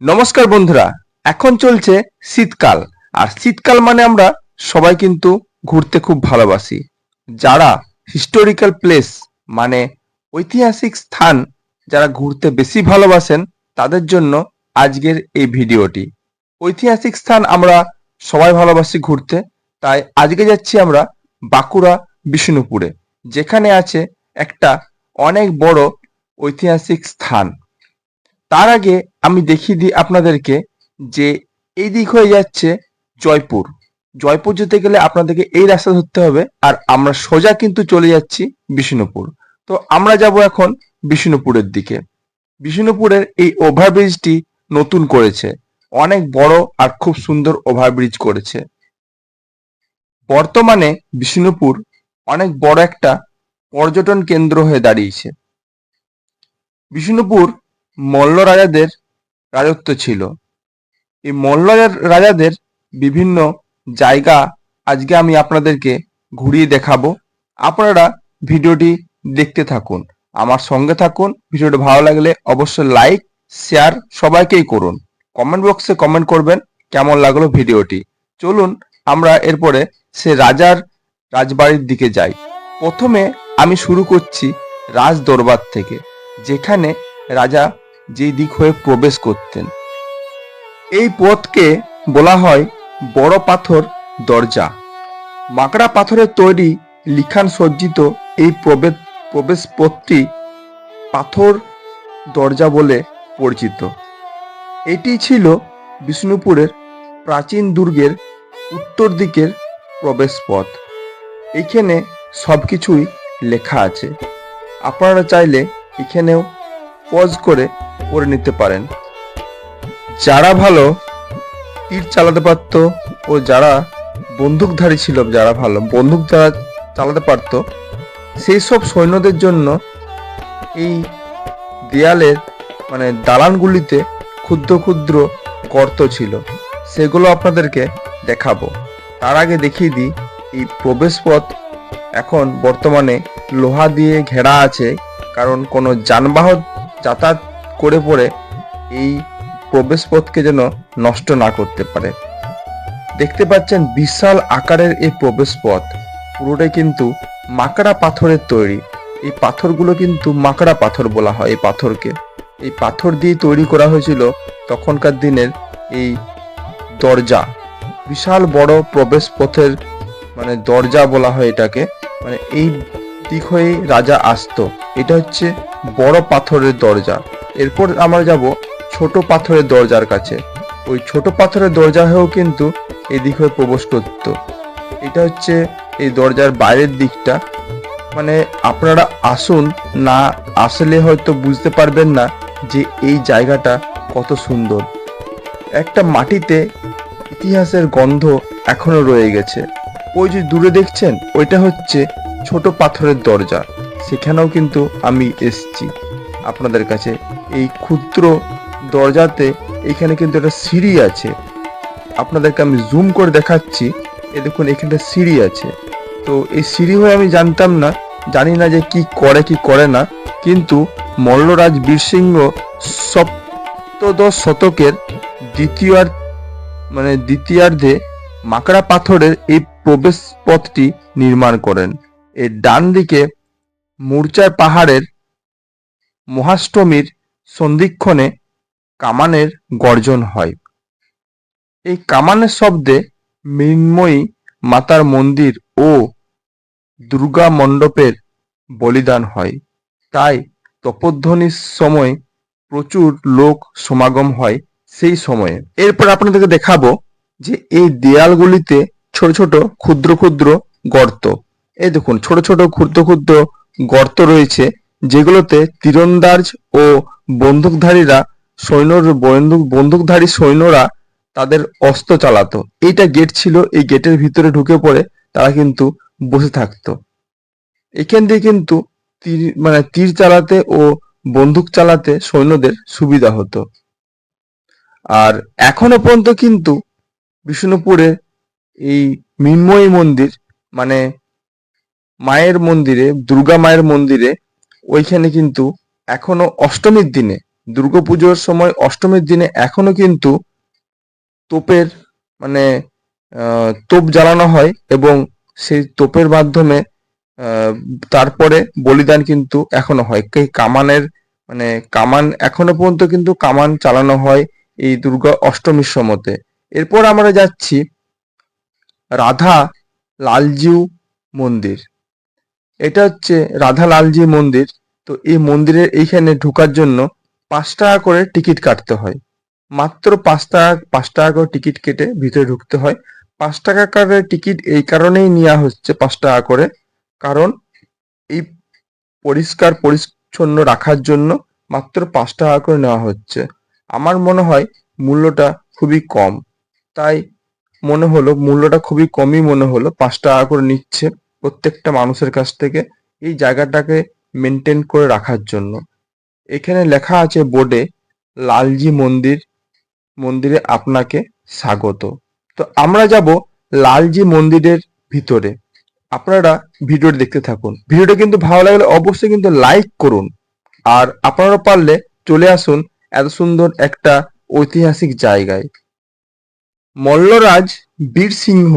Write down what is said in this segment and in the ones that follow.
নমস্কার বন্ধুরা, এখন চলছে শীতকাল। আর শীতকাল মানে আমরা সবাই কিন্তু ঘুরতে খুব ভালোবাসি। যারা হিস্টোরিক্যাল প্লেস মানে ঐতিহাসিক স্থান যারা ঘুরতে বেশি ভালোবাসেন, তাদের জন্য আজকের এই ভিডিওটি। ঐতিহাসিক স্থান আমরা সবাই ভালোবাসি ঘুরতে, তাই আজকে যাচ্ছি আমরা বাঁকুড়া বিষ্ণুপুরে, যেখানে আছে একটা অনেক বড় ঐতিহাসিক স্থান। তার আগে আমি দেখিয়ে দিই আপনাদেরকে যে এই দিক হয়ে যাচ্ছে জয়পুর। জয়পুর যেতে গেলে আপনাদেরকে এই রাস্তা ধরতে হবে আর আমরা সোজা কিন্তু চলে যাচ্ছি বিষ্ণুপুর। তো আমরা যাব এখন বিষ্ণুপুরের দিকে। বিষ্ণুপুরের এই ওভারব্রিজটি নতুন করেছে। অনেক বড় আর খুব সুন্দর ওভারব্রিজ করেছে। বর্তমানে বিষ্ণুপুর অনেক বড় একটা পর্যটন কেন্দ্র হয়ে দাঁড়িয়েছে। বিষ্ণুপুর মল্ল রাজাদের রাজত্ব ছিল। এই মল্ল রাজাদের বিভিন্ন জায়গা আজকে আমি আপনাদেরকে ঘুরিয়ে দেখাবো। আপনারা ভিডিওটি দেখতে থাকুন, আমার সঙ্গে থাকুন। ভিডিওটি ভালো লাগলে অবশ্যই লাইক, শেয়ার সবাইকেই করুন। কমেন্ট বক্সে কমেন্ট করবেন কেমন লাগল ভিডিওটি। চলুন আমরা এরপরে সে রাজার রাজবাড়ির দিকে যাই। প্রথমে আমি শুরু করছি রাজ দরবার থেকে, যেখানে রাজা যেই দিক হয়ে প্রবেশ করতেন। এই পথকে বলা হয় বড় পাথর দরজা। মাকড়া পাথরের তৈরি লিখান সজ্জিত এই প্রবেশ প্রবেশ পথটি পাথর দরজা বলে পরিচিত। এটি ছিল বিষ্ণুপুরের প্রাচীন দুর্গের উত্তর দিকের প্রবেশ পথ এখানে সবকিছুই লেখা আছে। আপনারা চাইলে এখানেও পজ করে পড়ে নিতে পারেন। যারা ভালো, তীর চালাতে পারত ও যারা বন্দুকধারী ছিল, যারা ভালো, বন্দুক যারা চালাতে পারত, সেই সব সৈন্যদের জন্য এই দেয়ালের মানে দালানগুলিতে ক্ষুদ্র ক্ষুদ্র গর্ত ছিল। সেগুলো আপনাদেরকে দেখাবো। তার আগে দেখিয়ে দিই, এই প্রবেশপথ এখন বর্তমানে লোহা দিয়ে ঘেরা আছে, কারণ কোনো যানবাহন যাতায়াত করে পড়ে এই প্রবেশপথকে যেন নষ্ট না করতে পারে। দেখতে পাচ্ছেন বিশাল আকারের এই প্রবেশপথ। পুরোটাই কিন্তু মাকড়া পাথরের তৈরি। এই পাথরগুলো কিন্তু মাকড়া পাথর বলা হয় এই পাথরকে। এই পাথর দিয়ে তৈরি করা হয়েছিল তখনকার দিনের এই দরজা। বিশাল বড় প্রবেশ পথের মানে দরজা বলা হয় এটাকে। মানে এই দিক হয়ে রাজা আসতো। এটা হচ্ছে বড় পাথরের দরজা। এরপর আমরা যাব ছোট পাথরের দরজার কাছে। ওই ছোট পাথরের দরজা হয়েও কিন্তু এদিক হয়ে প্রবেশ করত। এটা হচ্ছে এই দরজার বাইরের দিকটা। মানে আপনারা আসুন, না আসলে হয়তো বুঝতে পারবেন না যে এই জায়গাটা কত সুন্দর। একটা মাটিতে ইতিহাসের গন্ধ এখনও রয়ে গেছে। ওই যে দূরে দেখছেন, ওইটা হচ্ছে ছোট পাথরের দরজা। সেখানেও কিন্তু আমি এসছি। আপনাদের কাছে। এই ক্ষুদ্র দরজাতে এখানে কিন্তু একটা সিঁড়ি আছে। আপনাদেরকে আমি জুম করে দেখাচ্ছি। এ দেখুন এখানে সিঁড়ি আছে। তো এই সিঁড়ি হয়ে আমি জানতাম না, জানি না যে কি করে কি করে না। কিন্তু মল্লরাজ বীরসিংহ সপ্তদশ শতকের দ্বিতীয় মানে দ্বিতীয়ার্ধে মাকড়া পাথরের এই প্রবেশ পথটি নির্মাণ করেন। এর ডান দিকে মূর্চার পাহাড়ের মহাষ্টমীর সন্ধিক্ষণে কামানের গর্জন হয়। এই কামানের শব্দে মৃন্ময়ী মাতার মন্দির ও দুর্গা মণ্ডপের বলিদান হয়। তাই তপধ্বনির সময় প্রচুর লোক সমাগম হয় সেই সময়ে। এরপর আপনাদেরকে দেখাবো যে এই দেয়ালগুলিতে ছোট ছোট ক্ষুদ্র ক্ষুদ্র গর্ত। এই দেখুন, ছোট ছোট ক্ষুদ্র ক্ষুদ্র গর্ত রয়েছে। যেগুলোতে তীরন্দাজ ও বন্দুকধারীরা সৈন্য বন্দুক বন্দুকধারী সৈন্যরা তাদের অস্ত্র চালাতো। এইটা গেট ছিল, এই গেটের ভিতরে ঢুকে পড়ে তারা কিন্তু বসে থাকতো। এখান দিয়ে কিন্তু তীর মানে তীর চালাতে ও বন্দুক চালাতে সৈন্যদের সুবিধা হতো। আর এখনও পর্যন্ত কিন্তু বিষ্ণুপুরে এই মৃন্ময়ী মন্দির মানে মায়ের মন্দিরে, দুর্গা মায়ের মন্দিরে ওইখানে কিন্তু এখনও অষ্টমীর দিনে দুর্গাপুজোর সময় অষ্টমীর দিনে এখনও কিন্তু তোপের মানে তোপ জ্বালানো হয় এবং সেই তোপের মাধ্যমে তারপরে বলিদান কিন্তু এখনও হয়। কামানের মানে কামান এখনও পর্যন্ত কিন্তু কামান চালানো হয় এই দুর্গা অষ্টমীর সময়তে। এরপর আমরা যাচ্ছি রাধা লালজিউ মন্দির। এটা হচ্ছে রাধা লালজি মন্দির। তো এই মন্দিরের এইখানে ঢোকার জন্য পাঁচ টাকা করে টিকিট কাটতে হয়। মাত্র পাঁচ টাকা পাঁচ টাকা করে টিকিট কেটে ভিতরে ঢুকতে হয়। পাঁচ টাকা করে টিকিট এই কারণেই নেওয়া হচ্ছে পাঁচ টাকা করে। কারণ এই পরিষ্কার, পরিচ্ছন্ন রাখার জন্য মাত্র পাঁচ টাকা করে নেওয়া হচ্ছে। আমার মনে হয় মূল্যটা খুবই কম। তাই মনে হলো, মূল্যটা খুবই কমই মনে হলো, পাঁচ টাকা করে নিচ্ছে। প্রত্যেকটা মানুষের কাছ থেকে এই জায়গাটাকে মেনটেন করে রাখার জন্য। এখানে লেখা আছে বোর্ডে, লালজি মন্দির, মন্দিরে আপনাকে স্বাগত। তো আমরা যাব লালজি মন্দিরের ভিতরে। আপনারা ভিডিওটি দেখতে থাকুন। ভিডিওটা কিন্তু ভালো লাগলে অবশ্যই কিন্তু লাইক করুন। আর আপনারা পারলে চলে আসুন এত সুন্দর একটা ঐতিহাসিক জায়গায়। মল্লরাজ বীর সিংহ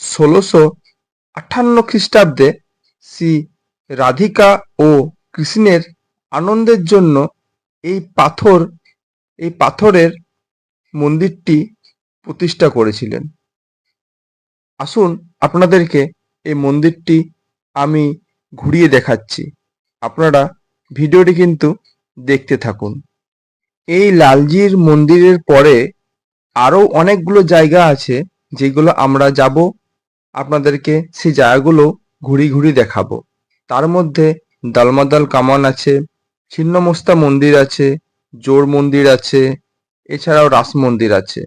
ষোলোশো আটান্ন খ্রিস্টাব্দে শ্রী রাধিকা ও কৃষ্ণের আনন্দের জন্য এই পাথর, এই পাথরের মন্দিরটি প্রতিষ্ঠা করেছিলেন। আসুন আপনাদেরকে এই মন্দিরটি আমি ঘুরিয়ে দেখাচ্ছি। আপনারা ভিডিওটি কিন্তু দেখতে থাকুন। এই লালজির মন্দিরের পরে আরও অনেকগুলো জায়গা আছে যেগুলো আমরা যাব আপনাদেরকে সেই জায়গাগুলো ঘুরি ঘুরি দেখাবো। তার মধ্যে দালমাদাল কামান আছে, ছিন্নমস্তা মন্দির আছে, জোর মন্দির আছে, এছাড়াও রাস মন্দির আছে।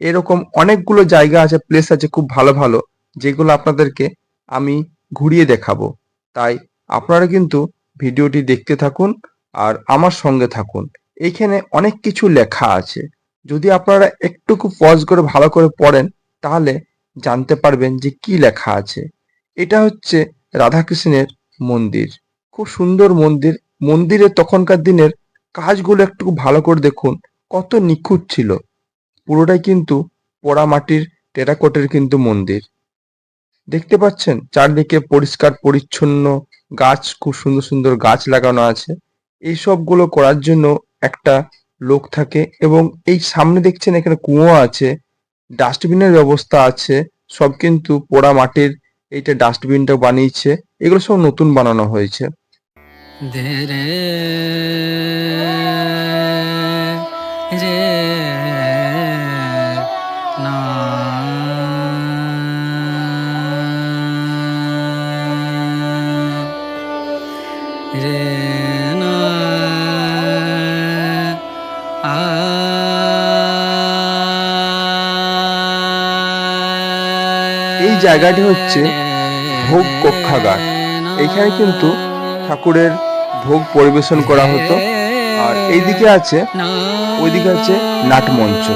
এরকম অনেকগুলো জায়গা আছে প্লেস আছে খুব ভালো ভালো, যেগুলো আপনাদেরকে আমি ঘুরিয়ে দেখাবো। তাই আপনারা কিন্তু ভিডিওটি দেখতে থাকুন আর আমার সঙ্গে থাকুন। এইখানে অনেক কিছু লেখা আছে। যদি আপনারা একটুকু পজ করে ভালো করে পড়েন, তাহলে জানতে পারবেন যে কি লেখা আছে। এটা হচ্ছে রাধাকৃষ্ণের মন্দির। খুব সুন্দর মন্দির। মন্দিরে তখনকার দিনের কাজগুলো একটু ভালো করে দেখুন, কত নিখুঁত ছিল। পুরোটাই কিন্তু পোড়া মাটির টেরাকোটের কিন্তু মন্দির। দেখতে পাচ্ছেন? চারদিকে পরিষ্কার, পরিচ্ছন্ন গাছ, খুব সুন্দর সুন্দর গাছ লাগানো আছে। এই সবগুলো করার জন্য একটা লোক থাকে এবং এই সামনে দেখছেন এখানে কুয়ো আছে। ডাস্টবিনের ব্যবস্থা আছে, সব কিন্তু পোড়া মাটির এইটা ডাস্টবিনটা বানিয়েছে, এগুলো সব নতুন বানানো হয়েছে। ধে এই জায়গাটি হচ্ছে ভোগ কক্ষাগার। এখানে কিন্তু ঠাকুরের ভোগ পরিবেশন করা হতো আর এইদিকে আছে, ওইদিকে আছে নাটমঞ্চ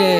রে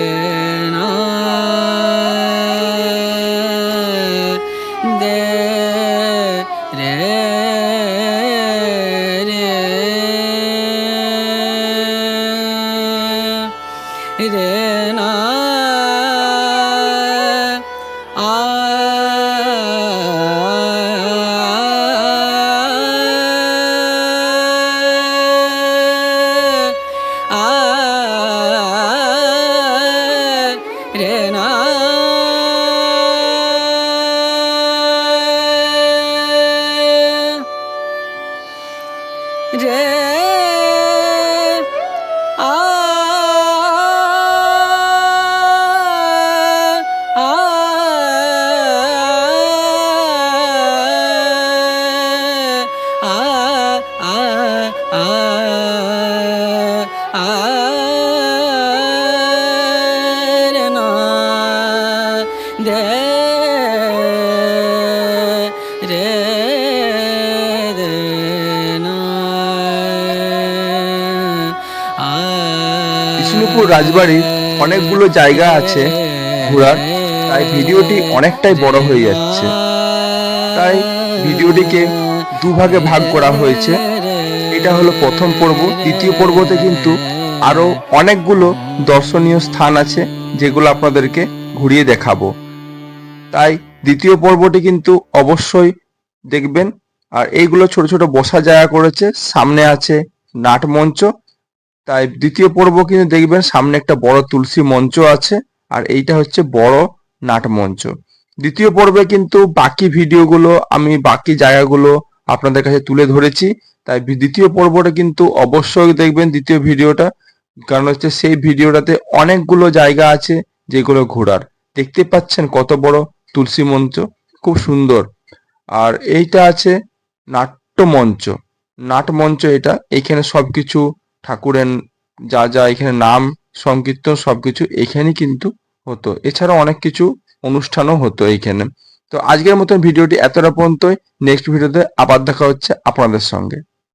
বিষ্ণুপুর রাজবাড়ির অনেকগুলো জায়গা আছে ঘোরার, তাই ভিডিওটি অনেকটাই বড় হয়ে যাচ্ছে। তাই ভিডিওটিকে দুভাগে ভাগ করা হয়েছে। এটা হলো প্রথম পর্ব, দ্বিতীয় পর্বতে কিন্তু আরও অনেকগুলো দর্শনীয় স্থান আছে যেগুলো আপনাদেরকে ঘুরিয়ে দেখাবো। তাই দ্বিতীয় পর্বটি কিন্তু অবশ্যই দেখবেন। আর এইগুলো ছোট ছোট বসা জায়গা করেছে, সামনে আছে নাট মঞ্চ। তাই দ্বিতীয় পর্ব কিন্তু দেখবেন, সামনে একটা বড় তুলসী মঞ্চ আছে, আর এইটা হচ্ছে বড় নাট মঞ্চ। দ্বিতীয় পর্বে কিন্তু বাকি ভিডিওগুলো আমি বাকি জায়গাগুলো আপনাদের কাছে তুলে ধরেছি। তাই দ্বিতীয় পর্বটা কিন্তু অবশ্যই দেখবেন দ্বিতীয় ভিডিওটা, কারণ হচ্ছে সেই ভিডিওটাতে অনেকগুলো জায়গা আছে যেগুলো ঘোরার। দেখতে পাচ্ছেন কত বড় তুলসী মঞ্চ, খুব সুন্দর। আর এইটা আছে নাট্যমঞ্চ। নাটমঞ্চ এটা, এখানে সবকিছু ঠাকুরের যা যা এখানে নাম সংকীর্তন সবকিছু এখানেই কিন্তু হতো। এছাড়াও অনেক কিছু অনুষ্ঠানও হতো এইখানে তো আজকের মতন ভিডিওটি এতটা পর্যন্তই। নেক্সট ভিডিওতে আবার দেখা হচ্ছে আপনাদের সঙ্গে।